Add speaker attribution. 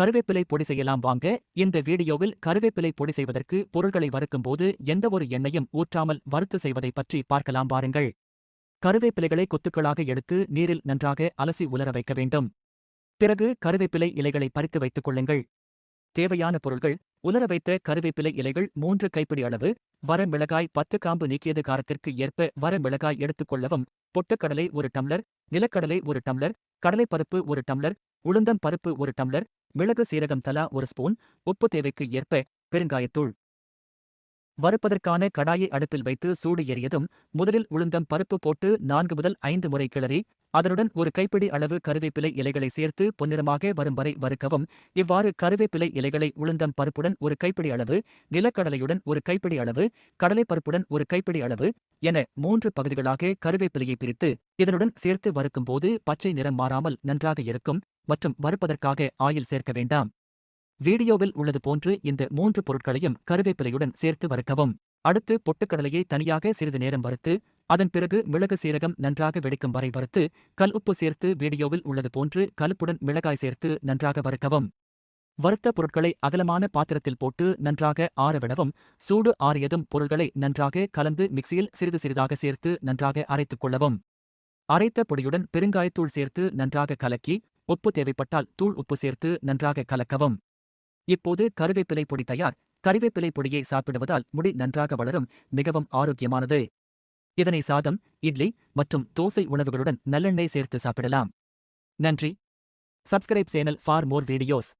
Speaker 1: கருவேப்பிலை பொடி செய்யலாம் வாங்க. இந்த வீடியோவில் கருவேப்பிலை பொடி செய்வதற்கு பொருட்களை வறுக்கும் போது எந்த ஒரு எண்ணெயும் ஊற்றாமல் வறுத்து செய்வதை பற்றி பார்க்கலாம் பாருங்கள். கருவேப்பிலைகளை கொத்துக்களாக எடுத்து நீரில் நன்றாக அலசி உலர வைக்க வேண்டும். பிறகு கருவேப்பிலை இலைகளை பறித்து வைத்துக் கொள்ளுங்கள். தேவையான பொருள்கள் உலர வைத்த கருவேப்பிலை இலைகள் மூன்று கைப்பிடி அளவு வர மிளகாய் பத்து காம்பு நீக்கியது காரத்திற்கு ஏற்ப வர மிளகாய் பொட்டுக்கடலை ஒரு டம்ளர் நிலக்கடலை ஒரு டம்ளர் கடலைப்பருப்பு ஒரு டம்ளர் உளுந்தம் பருப்பு ஒரு டம்ளர் மிளகு சீரகம் தலா ஒரு ஸ்பூன் உப்பு தேவைக்கு ஏற்ப பெருங்காயத்தூள். வறுப்பதற்கான கடாயை அடுப்பில் வைத்து சூடு ஏறியதும் முதலில் உளுந்தம் பருப்பு போட்டு நான்கு முதல் ஐந்து முறை கிளறி அதனுடன் ஒரு கைப்பிடி அளவு கருவேப்பிலை இலைகளை சேர்த்து பொன்னிறமாக வரும் வரை வறுக்கவும். இவ்வாறு கருவேப்பிலை இலைகளை உளுந்தம் பருப்புடன் ஒரு கைப்பிடி அளவு நிலக்கடலையுடன் ஒரு கைப்பிடி அளவு கடலைப்பருப்புடன் ஒரு கைப்பிடி அளவு என மூன்று பகுதிகளாக கருவேப்பிலையை பிரித்து இதனுடன் சேர்த்து வறுக்கும்போது பச்சை நிறம் மாறாமல் நன்றாக இருக்கும் மற்றும் வறுப்பதற்காக ஆயில் சேர்க்க வேண்டாம். வீடியோவில் உள்ளது போன்று இந்த மூன்று பொருட்களையும் கருவேப்பிலையுடன் சேர்த்து வறுக்கவும். அடுத்து பொட்டுக்கடலையை தனியாக சிறிது நேரம் வறுத்து அதன் பிறகு மிளகு சீரகம் நன்றாக வெடிக்கும் வரை வறுத்து கல் உப்பு சேர்த்து வீடியோவில் உள்ளது போன்று கலுப்புடன் மிளகாய் சேர்த்து நன்றாக வறுக்கவும். வறுத்த பொருட்களை அகலமான பாத்திரத்தில் போட்டு நன்றாக ஆறவிடவும் சூடு ஆறியதும் பொருட்களை நன்றாக கலந்து மிக்சியில் சிறிது சிறிதாக சேர்த்து நன்றாக அரைத்துக் கொள்ளவும். அரைத்த பொடியுடன் பெருங்காயத்தூள் சேர்த்து நன்றாக கலக்கி உப்பு தேவைப்பட்டால் தூள் உப்பு சேர்த்து நன்றாக கலக்கவும். இப்போது கருவேப்பிலை பொடி தயார். கருவேப்பிலை பொடியை சாப்பிடுவதால் முடி நன்றாக வளரும் மிகவும் ஆரோக்கியமானது. இதனை சாதம் இட்லி மற்றும் தோசை உணவுகளுடன் நல்லெண்ணெய் சேர்த்து சாப்பிடலாம். நன்றி. Subscribe channel for more videos.